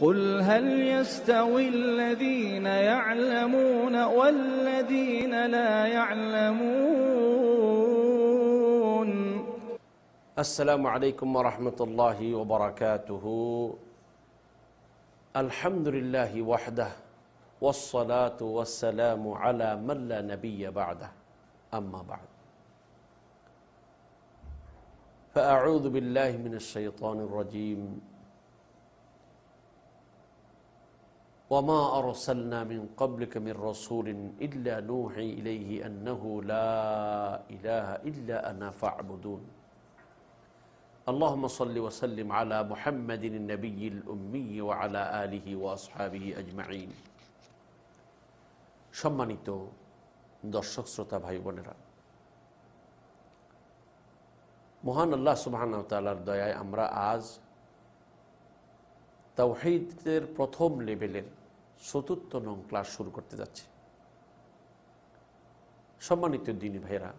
قل هل يستوي الذين يعلمون والذين لا يعلمون؟ السلام عليكم ورحمة الله وبركاته. الحمد لله وحده والصلاة والسلام على من لا نبي بعده. أما بعد. فأعوذ بالله من الشيطان الرجيم. وما أرسلنا من قبلك من رسول إلا نوحي إليه أنه لا إله إلا أنا فاعبدون اللهم صل وسلم على محمد النبي الأمي وعلى آله وأصحابه أجمعين সম্মানিত দর্শক শ্রোতা ভাই বোনেরা মহান আল্লাহ সুবাহান তালার দয়ায় আমরা আজ তাওহিদের প্রথম লেভেলের চতুর্থ নং ক্লাস শুরু করতে যাচ্ছি। সম্মানিত দিনী ভাইরা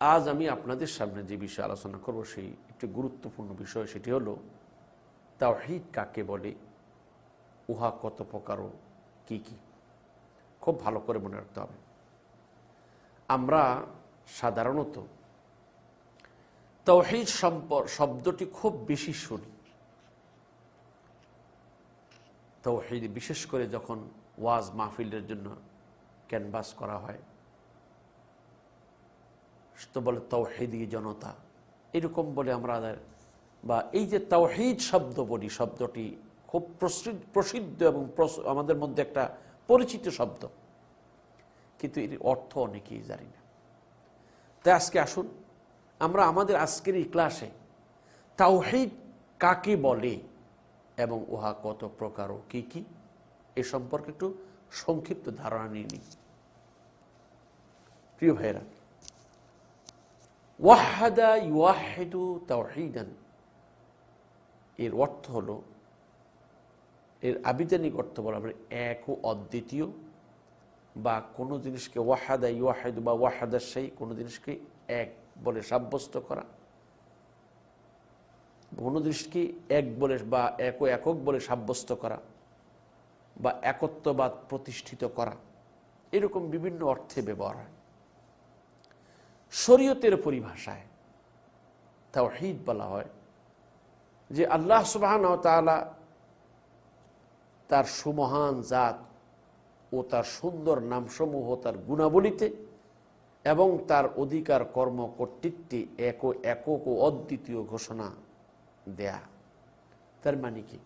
আজ আমি আপনাদের সামনে যে বিষয়ে আলোচনা করব, সেই একটি গুরুত্বপূর্ণ বিষয়, সেটি হলো তাওহিদ কাকে বলে, উহা কত প্রকার ও কী কী? খুব ভালো করে মনে রাখতে হবে। আমরা সাধারণত তৌহিদ সম্পর শব্দটি খুব বেশি শুনি। তৌহিদ, বিশেষ করে যখন ওয়াজ মাহফিলের জন্য ক্যানভাস করা হয়। তো বলে তৌহিদি জনতা। এরকম বলে আমরা বা এই যে তৌহিদ শব্দ বলি, শব্দটি খুব প্রসিদ্ধ এবং আমাদের মধ্যে একটা পরিচিত শব্দ। কিন্তু এর অর্থ অনেকেই জানি না। তাই আজকে আসুন, আমরা আমাদের আজকের এই ক্লাসে তাওহিদ কাকে বলে এবং উহা কত প্রকার ও কী কী, এ সম্পর্কে একটু সংক্ষিপ্ত ধারণা নিয়ে নিই। প্রিয় ভাইরা ওয়াহাদা ইউয়াহেদু তাওহিদান। এর অর্থ হলো, এর আবিধানিক অর্থ বলা আমরা এক ও অদ্বিতীয়, বা কোনো জিনিসকে ওয়াহাদা ইউয়াহেদু বা ওয়াহাদা সেই কোনো জিনিসকে এক বলে সাব্যস্ত করা। জিনিসকে এক বলে বা এক একক বলে সাব্যস্ত করা বা একত্ববাদ প্রতিষ্ঠিত করা। এরকম বিভিন্ন অর্থে ব্যবহার হয়। শরীয়তের পরিভাষায় তাওহিদ বলা হয় যে আল্লাহ সুবাহ তালা তার সুমহান জাত ও তার সুন্দর নামসমূহ তার গুণাবলিতে এবং তার অধিকার কর্ম কর্তৃত্বে এক একক ও অদ্বিতীয় ঘোষণা দেয়া। তার মানে কি?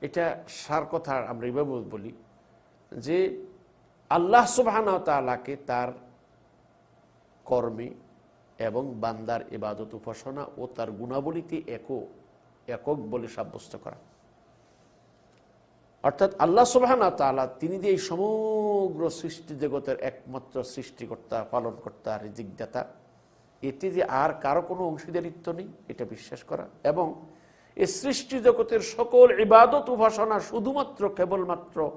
এটা সার কথা আমরা এভাবে বলি যে আল্লাহ সুবাহ তালাকে তার কর্মে এবং বান্দার এবাদত উপাসনা ও তার গুণাবলীতে এক একক বলে সাব্যস্ত করা। অর্থাৎ আল্লাহ সুবাহানা তালা তিনি যে এই সমগ্র সৃষ্টি জগতের একমাত্র সৃষ্টিকর্তা, পালনকর্তা, রিজিকদাতা এতে যে আর কারও কোনো অংশীদারিত্ব নেই, এটা বিশ্বাস করা। এবং এই সৃষ্টি জগতের সকল ইবাদত উপাসনা শুধুমাত্র কেবলমাত্র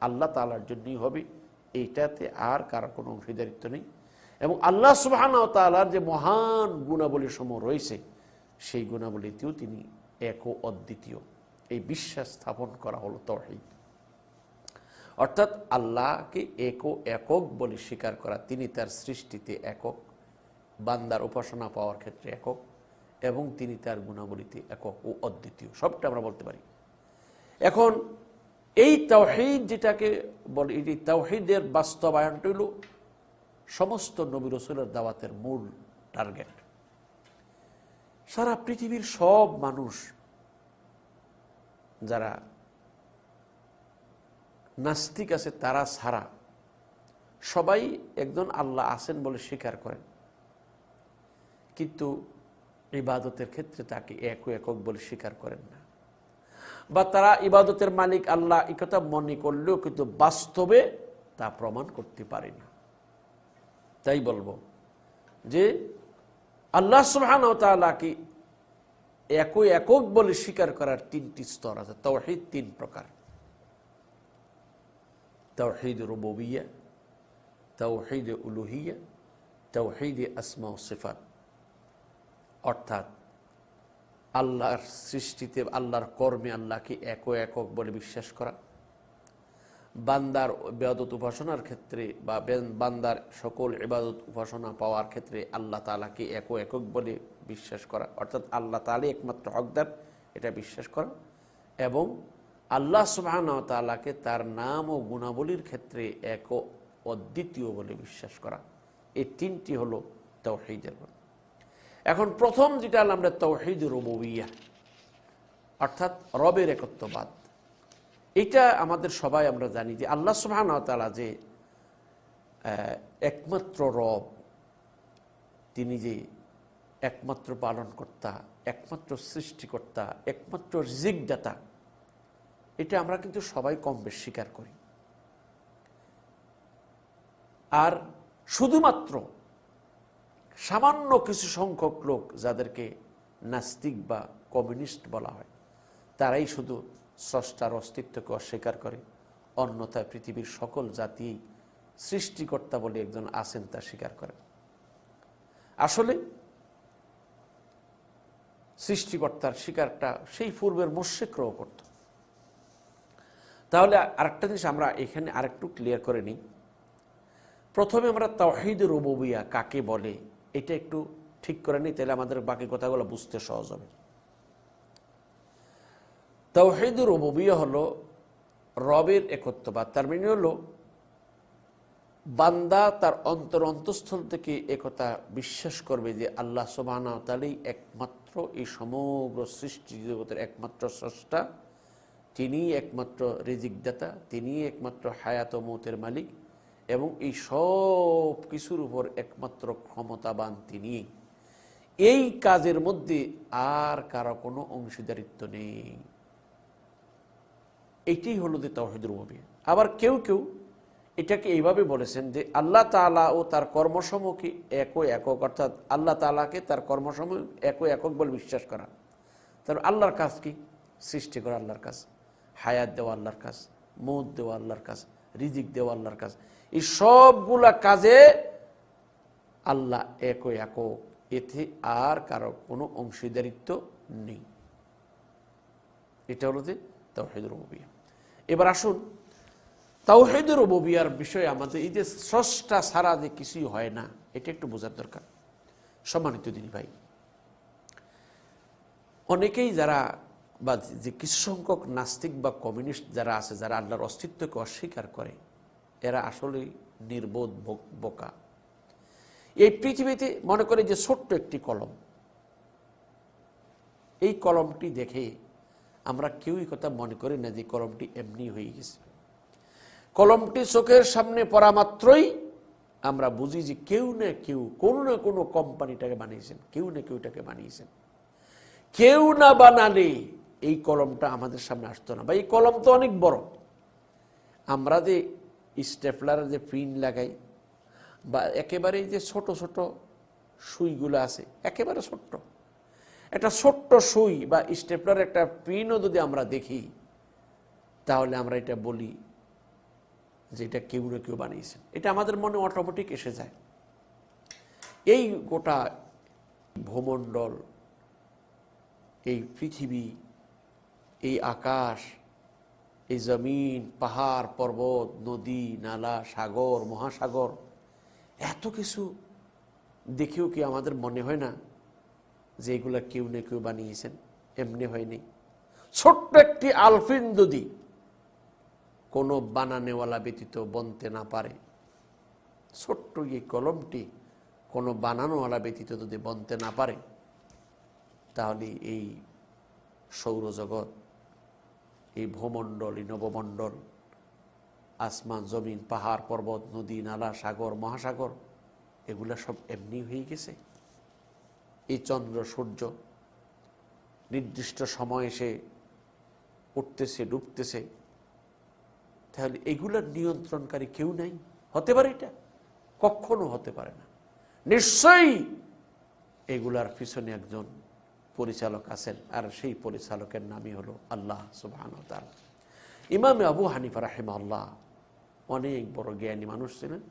আল্লাহ তালার জন্যই হবে এইটাতে আর কারও কোনো অংশীদারিত্ব নেই। এবং আল্লাহ সুবাহানা তালার যে মহান গুণাবলী সমূহ রয়েছে, সেই গুণাবলীতেও তিনি এক ও অদ্বিতীয়। এই বিশ্বাস স্থাপন করা হলো তহিদ অর্থাৎ আল্লাহকে এক একক বলে স্বীকার করা, তিনি তার সৃষ্টিতে একক। বান্দার উপাসনা পাওয়ার ক্ষেত্রে একক এবং তিনি তার গুণাবলীতে একক ও অদ্বিতীয়। সবটা আমরা বলতে পারি। এখন এই তাওহিদ যেটাকে বলে, এই তাওহিদের বাস্তবায়নটা হল সমস্ত নবী রসুলের দাওয়াতের মূল টার্গেট। সারা পৃথিবীর সব মানুষ যারা নাস্তিক আছে তারা ছাড়া সবাই একজন আল্লাহ আছেন বলে স্বীকার করেন। কিন্তু ইবাদতের ক্ষেত্রে তাকে এক একক বলে স্বীকার করেন না। বা তারা ইবাদতের মালিক আল্লাহ কথা মনে করলেও কিন্তু বাস্তবে তা প্রমাণ করতে পারে না। তাই বলব যে আল্লাহ সুবহান তালাকে একই একক বলে স্বীকার করার তিনটি স্তর আছে তৌহিদ তিন প্রকার। তৌহিদ রুবিয়া তৌহিদ আল্লাহর সৃষ্টিতে, আল্লাহর কর্মে আল্লাহকে এক একক বলে বিশ্বাস করা। বান্দার বেয়াদত উপাসনার ক্ষেত্রে বা বান্দার সকল ইবাদত উপাসনা পাওয়ার ক্ষেত্রে আল্লাহ তালাকে এক একক বলে বিশ্বাস করা। অর্থাৎ আল্লাহ তালে একমাত্র হকদার, এটা বিশ্বাস করা। এবং আল্লাহ তালাকে তার নাম ও গুণাবলীর ক্ষেত্রে এক অদ্বিতীয় বলে বিশ্বাস করা। এই তিনটি হলো তৌহিদের গুণ। এখন প্রথম যেটা আমরা তৌহিদ রববিয়া। অর্থাৎ রবের একত্ববাদ। এটা আমাদের সবাই আমরা জানি যে আল্লাহ সুবহান তালা যে একমাত্র রব, তিনি যে একমাত্র পালনকর্তা, একমাত্র সৃষ্টিকর্তা, একমাত্র রিজিকদাতা, এটা আমরা কিন্তু সবাই কম বেশ স্বীকার করি। আর শুধুমাত্র সামান্য কিছু সংখ্যক লোক যাদেরকে নাস্তিক বা কমিউনিস্ট বলা হয়, তারাই শুধু স্রষ্টার অস্তিত্বকে অস্বীকার করে। অন্যথায় পৃথিবীর সকল জাতি সৃষ্টিকর্তা বলে একজন আছেন তা স্বীকার করে। আসলে সৃষ্টিকর্তার স্বীকারটা সেই পূর্বের মোশেকরাও করত। তাহলে আরেকটা জিনিস আমরা এখানে আরেকটু ক্লিয়ার করে নিই। প্রথমে আমরা তাওহিদ রুবুবিয়া কাকে বলে এটা একটু ঠিক করে নিই তাহলে আমাদের বাকি কথাগুলো বুঝতে সহজ হবে। তাওহিদ রুবুবিয়া হলো রবের একত্ববাদ। তার মানে হলো, বান্দা তার অন্তর অন্তঃস্থল থেকে একথা বিশ্বাস করবে যে আল্লাহ সোবানা তালেই একমাত্র, এই সমগ্র সৃষ্টি জগতের একমাত্র স্রষ্টা। তিনি একমাত্র রিজিকদাতা তিনি একমাত্র হায়াত মতের মালিক। এবং এই সব কিছুর উপর একমাত্র ক্ষমতাবান তিনি। এই কাজের মধ্যে আর কারও কোনো অংশীদারিত্ব নেই। এইটাই হলো যে তহিদুর আবার কেউ কেউ এটাকে এইভাবে বলেছেন যে আল্লাহ তালা ও তার কর্মসমূহকে একো একক, অর্থাৎ আল্লাহ তালাকে তার কর্মসমূহ একো একক বলে বিশ্বাস করা। তার আল্লাহর কাজ কি? সৃষ্টি করা আল্লাহর কাজ, হায়াত দেওয়া আল্লাহর কাজ, মৌত দেওয়া আল্লাহর কাজ, রিজিক দেওয়া আল্লাহর কাজ। এই সবগুলা কাজে আল্লাহ একো একক এতে আর কারও কোনো অংশীদারিত্ব নেই। এটা হলো যে তাওহিদ রবিয়া এবার আসুন তাওহিদ রবিয়ার বিষয়ে আমাদের এই যে স্রষ্টা ছাড়া যে কিছুই হয় না, এটা একটু বোঝার দরকার। সম্মানিত দিনী ভাই, অনেকেই যারা বা যে কিছু সংখ্যক নাস্তিক বা কমিউনিস্ট যারা আছে, যারা আল্লাহর অস্তিত্বকে অস্বীকার করে এরা আসলে নির্বোধ বোক- বোকা। এই পৃথিবীতে মনে করে যে ছোট্ট একটি কলম। এই কলমটি দেখে আমরা কেউই কথা মনে করি না যে কলমটি এমনি হয়ে গেছে। কলমটি চোখের সামনে পড়া মাত্রই আমরা বুঝি যে কেউ না কেউ, কোনো না কোনো কোম্পানিটাকে বানিয়েছেন, কেউ না কেউ এটাকে বানিয়েছেন। কেউ না বানালে এই কলমটা আমাদের সামনে আসতো না। বা এই কলম তো অনেক বড়। আমরা যে স্টেপলারের যে পিন লাগাই বা একেবারে যে ছোট ছোট সুইগুলো আছে, একেবারে ছোট্ট। একটা ছোট্ট সুই বা স্টেপলার একটা পিনও যদি আমরা দেখি, তাহলে আমরা এটা বলি যে এটা কেউ না কেউ বানিয়েছেন। এটা আমাদের মনে অটোমেটিক এসে যায়। এই গোটা ভূমণ্ডল, এই পৃথিবী, এই আকাশ এই জমিন, পাহাড়, পর্বত, নদী, নালা, সাগর, মহাসাগর, এত কিছু দেখেও কি আমাদের মনে হয় না যে এগুলা কেউ না কেউ বানিয়েছেন? এমনি হয়নি ছোট্ট একটি আলফিন যদি কোনো বানানেওয়ালা ব্যতীত বনতে না পারে, ছোট্ট এই কলমটি কোনো বানানোওয়ালা ব্যতীত যদি বনতে না পারে, তাহলে এই সৌরজগৎ এই ভূমণ্ডল, এই নবমণ্ডল, আসমান, জমিন, পাহাড়, পর্বত, নদী, নালা, সাগর, মহাসাগর, এগুলা সব এমনি হয়ে গেছে। এই চন্দ্র, সূর্য নির্দিষ্ট সময় এসে উঠতেছে, ডুবতেছে। তাহলে এগুলার নিয়ন্ত্রণকারী কেউ নাই? হতে পারে এটা? কখনো হতে পারে না। নিশ্চয়ই এগুলার পিছনে একজন পরিচালক আছেন, আর সেই পরিচালকের নামই হলো আল্লাহ সুবহান ইমাম আবু হানিফা রাহেমা আল্লাহ অনেক বড় জ্ঞানী মানুষ ছিলেন।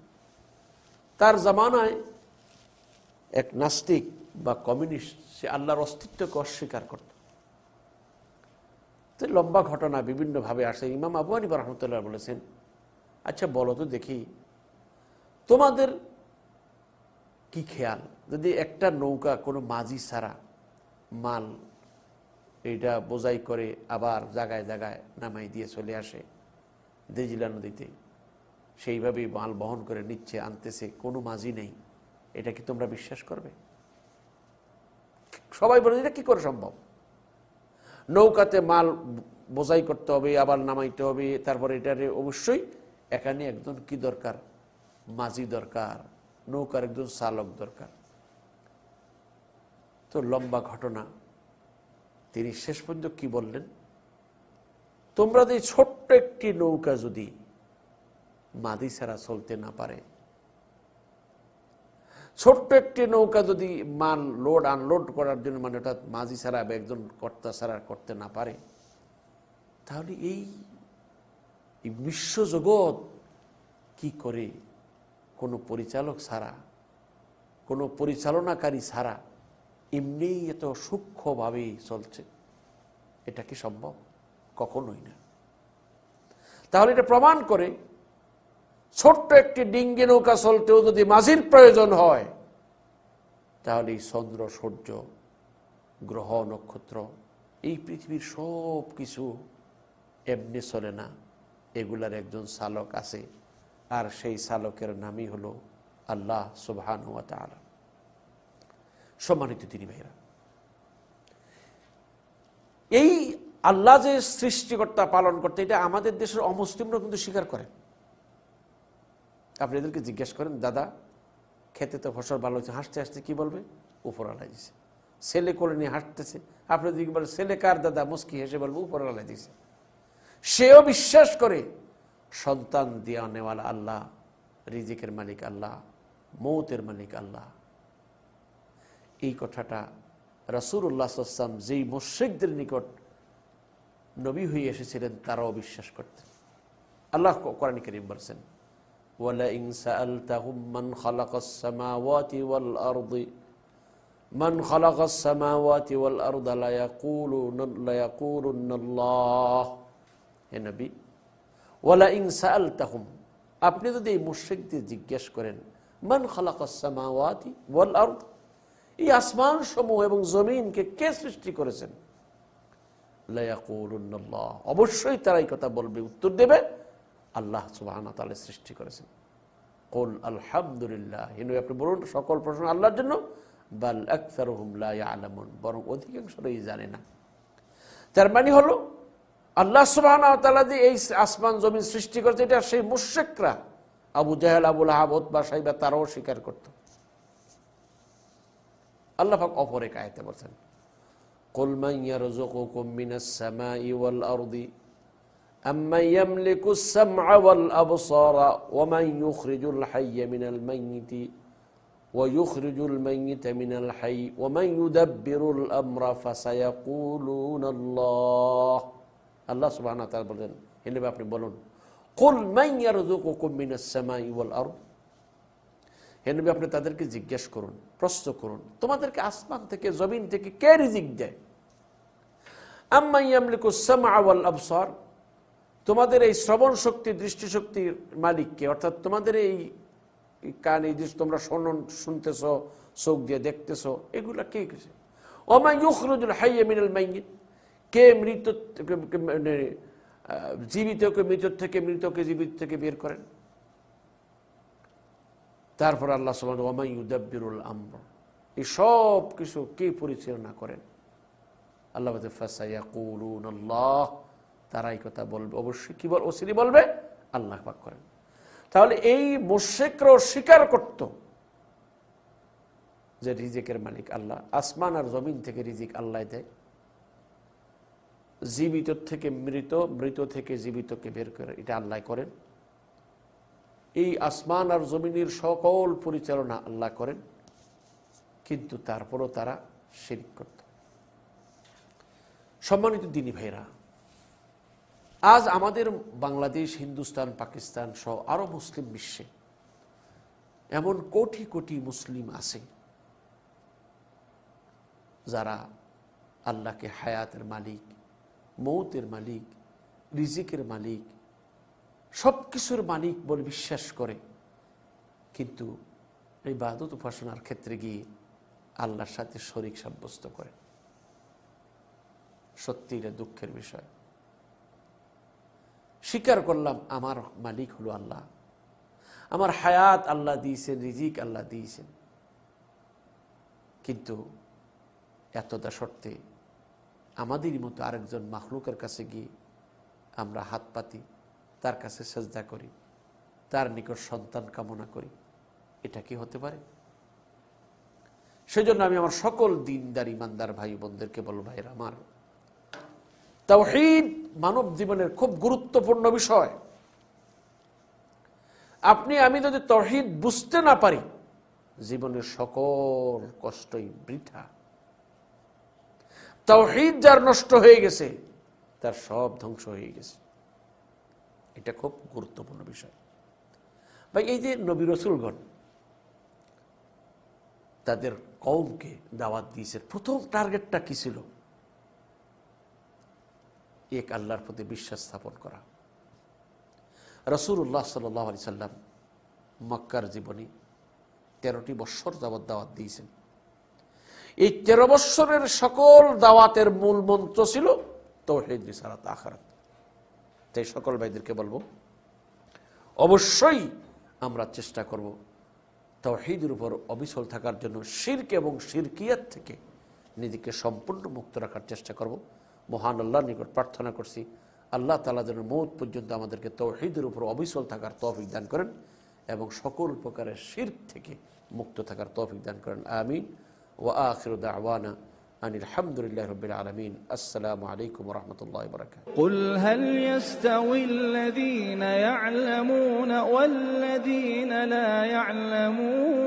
তার জামানায় এক নাস্তিক বা কমিউনিস্ট, সে আল্লাহর অস্তিত্বকে অস্বীকার করত। লম্বা ঘটনা বিভিন্নভাবে আসে। ইমাম আবু হানিফা রহমতুল্লাহ বলেছেন আচ্ছা বলো তো দেখি, তোমাদের কি খেয়াল? যদি একটা নৌকা কোনো মাঝি ছাড়া মাল এইটা বোঝাই করে আবার জায়গায় জায়গায় নামাই দিয়ে চলে আসে দেজিলা নদীতে। সেইভাবেই মাল বহন করে নিচ্ছে, আনতেছে, কোনো মাঝি নেই। এটা কি তোমরা বিশ্বাস করবে? সবাই বলে, এটা কি করে সম্ভব? নৌকাতে মাল বোঝাই করতে হবে, আবার নামাইতে হবে, তারপরে এটারে অবশ্যই এখানে একজন কি দরকার? মাঝি দরকার, নৌকার একজন চালক দরকার। তো লম্বা ঘটনা। তিনি শেষ পর্যন্ত কি বললেন? তোমরা যে ছোট্ট একটি নৌকা যদি মাদি ছাড়া চলতে না পারে, ছোট্ট একটি নৌকা যদি মাল লোড, আনলোড করার জন্য মানে অর্থাৎ মাঝি ছাড়া বা একজন কর্তা ছাড়া করতে না পারে, তাহলে এই এই বিশ্বজগৎ কি করে কোনো পরিচালক ছাড়া, কোনো পরিচালনাকারী ছাড়া এমনিই এত সূক্ষ্মভাবেই চলছে। এটা কি সম্ভব? কখনোই না। তাহলে এটা প্রমাণ করে ছোট্ট একটি ডিঙ্গি নৌকা চলতেও যদি মাঝির প্রয়োজন হয় তাহলে এই চন্দ্র, সূর্য, গ্রহ, নক্ষত্র, এই পৃথিবীর সব কিছু এমনি চলে না। এগুলার একজন চালক আছে, আর সেই চালকের নামই হলো আল্লাহ সুবহান ওয়া সম্মানিত তিনি ভাইরা। এই আল্লাহ যে সৃষ্টিকর্তা পালন করতে, এটা আমাদের দেশের অমুসলিমরা কিন্তু স্বীকার করেন। আপনি এদেরকে জিজ্ঞেস করেন, দাদা, খেতে তো ফসল ভালো হচ্ছে হাসতে হাসতে কি বলবে? উপরালা দিছে। ছেলে করে নিয়ে হাসতেছে। আপনি যদি বলেন, ছেলে কার দাদা? মুস্কি হেসে বলবে উপরালা দিছে। সেও বিশ্বাস করে, সন্তান দেওয়া নেওয়ালা আল্লাহ, রিজিকের মালিক আল্লাহ, মৌতের মালিক আল্লাহ এই কথাটা রাসুল্লাহাম যেই মুশ্রিকদের নিকট নবী হয়ে এসেছিলেন তারাও বিশ্বাস করতেন আল্লাহ কোরআন করিম বলছেন ولئن سألتهم من خلق السماوات والأرض من خلق السماوات والأرض ليقولون ليقولن الله হে নবী ওয়ালাইন সাআলতাহুম আপনি যদি এই মুশরিকদের জিজ্ঞেস করেন মান খালাকাস সামাওয়াতি ওয়াল আরদ এই আসমান সমূহ এবং জমিনকে কে সৃষ্টি করেছেন? অবশ্যই তারা এই কথা বলবে, উত্তর দেবে। আল্লাহ তাআলা সৃষ্টি করেছেন। বরং জানে না। মানে হলো, আল্লাহ তাআলা যে এই আসমান, জমিন সৃষ্টি করেছে, এটা সেই আবু জাহেল, আবুল আহাব ওতবা সাইবা তারাও স্বীকার করত। আল্লাহ পাক অপর এক আয়াতে বলছেন قل من يرزقكم من السماء والأرض أمن يملك السمع والأبصار ومن يخرج الحي من الميت ويخرج الميت من الحي ومن يدبر الأمر فسيقولون الله আল্লাহ সুবহান তাআলা বলেন হিনবে আপনি বলুন কুল মান ইয়ারযুকুকুম মিনাস সামাই ওয়াল আরদ হেনবি আপনি তাদেরকে জিজ্ঞেস করুন, প্রশ্ন করুন। তোমাদেরকে আসমান থেকে, জমিন থেকে কে রিজিক দেয়? আম্মা ইয়ামলিকু সামআ ওয়াল আবসার, তোমাদের এই শ্রবণ শক্তি দৃষ্টিশক্তির মালিককে অর্থাৎ তোমাদের এই কান, এই তোমরা শোনন শুনতেছ, চোখ দিয়ে দেখতেছ, এগুলা কে কিছু ওমা ইউখরুজুল হাইয়া মিনাল মাইয়িত, কে মৃত মানে জীবিতকে মৃত থেকে, মৃতকে জীবিত থেকে বের করেন? তারপর আল্লাহ সাল্লাম ওমাই উদাব্বিরুল আমর। এই সব কিছু কে পরিচালনা করেন? আল্লাহ ফাসাইয়া তারাই কথা বলবে। অবশ্যই কি বল ওসিরি বলবে, আল্লাহ পাক করেন। তাহলে এই মোশেকরাও স্বীকার করত যে রিজিকের মালিক আল্লাহ। আসমান আর জমিন থেকে রিজিক আল্লাহ দেয়। জীবিত থেকে মৃত মৃত থেকে জীবিতকে বের করে, এটা আল্লাহ করেন। এই আসমান আর জমিনের সকল পরিচালনা আল্লাহ করেন, কিন্তু তারপরও তারা শিরিক করত। সম্মানিত দিনী ভাইরা আজ আমাদের বাংলাদেশ, হিন্দুস্তান, পাকিস্তান সহ আরও মুসলিম বিশ্বে এমন কোটি কোটি মুসলিম আছে যারা আল্লাহকে হায়াতের মালিক, মৌতের মালিক, রিজিকের মালিক সব কিছুর মালিক বলে বিশ্বাস করে। কিন্তু এই বাদত উপাসনার ক্ষেত্রে গিয়ে আল্লাহর সাথে শরিক সাব্যস্ত করে। সত্যি এটা দুঃখের বিষয়। স্বীকার করলাম, আমার মালিক হলো আল্লাহ। আমার হায়াত আল্লাহ দিয়েছেন, রিজিক আল্লাহ দিয়েছেন। কিন্তু এতটা শর্তে আমাদেরই মতো আরেকজন মাখলুকের কাছে গিয়ে আমরা হাত পাতি তার কাছে সেজদা করি, তার নিকট সন্তান কামনা করি। এটা কি হতে পারে? সেজন্য আমি আমার সকল দিনদার ইমানদার ভাই বোনদেরকে বলব, ভাইয়ের, আমার তাওহীদ মানব জীবনের খুব গুরুত্বপূর্ণ বিষয়। আপনি, আমি যদি তহিদ বুঝতে না পারি, জীবনের সকল কষ্টই বৃথা। তহিদ যার নষ্ট হয়ে গেছে, তার সব ধ্বংস হয়ে গেছে। এটা খুব গুরুত্বপূর্ণ বিষয়। ভাই, এই যে নবী রসুলগণ তাদের কৌমকে দাওয়াত দিয়েছে প্রথম টার্গেটটা কি ছিল? এক আল্লাহর প্রতি বিশ্বাস স্থাপন করা। রসুল্লাহ সাল্লাহ আলি সাল্লাম মক্কার জীবনী তেরোটি বৎসর যাবৎ দাওয়াত দিয়েছেন। এই তেরো বৎসরের সকল দাওয়াতের মূল মন্ত্র ছিল তো তৌহিদ, রিসালাত, আখারাত। তাই সকল ভাইদেরকে বলব, অবশ্যই আমরা চেষ্টা করব তৌহিদের উপর অবিচল থাকার জন্য শির্ক এবং শিরকিয়াত থেকে নিজেকে সম্পূর্ণ মুক্ত রাখার চেষ্টা করব। মহান আল্লাহর নিকট প্রার্থনা করছি, আল্লাহ তালা যেন মৌত পর্যন্ত আমাদেরকে তৌহিদের উপর অবিচল থাকার তৌফিক দান করেন এবং সকল প্রকারের শির্ক থেকে মুক্ত থাকার তৌফিক দান করেন। আমিন। ও আখির দাওয়ানা أن الحمد لله رب العالمين. السلام عليكم ورحمة الله وبركاته. قل هل يستوي الذين يعلمون والذين لا يعلمون؟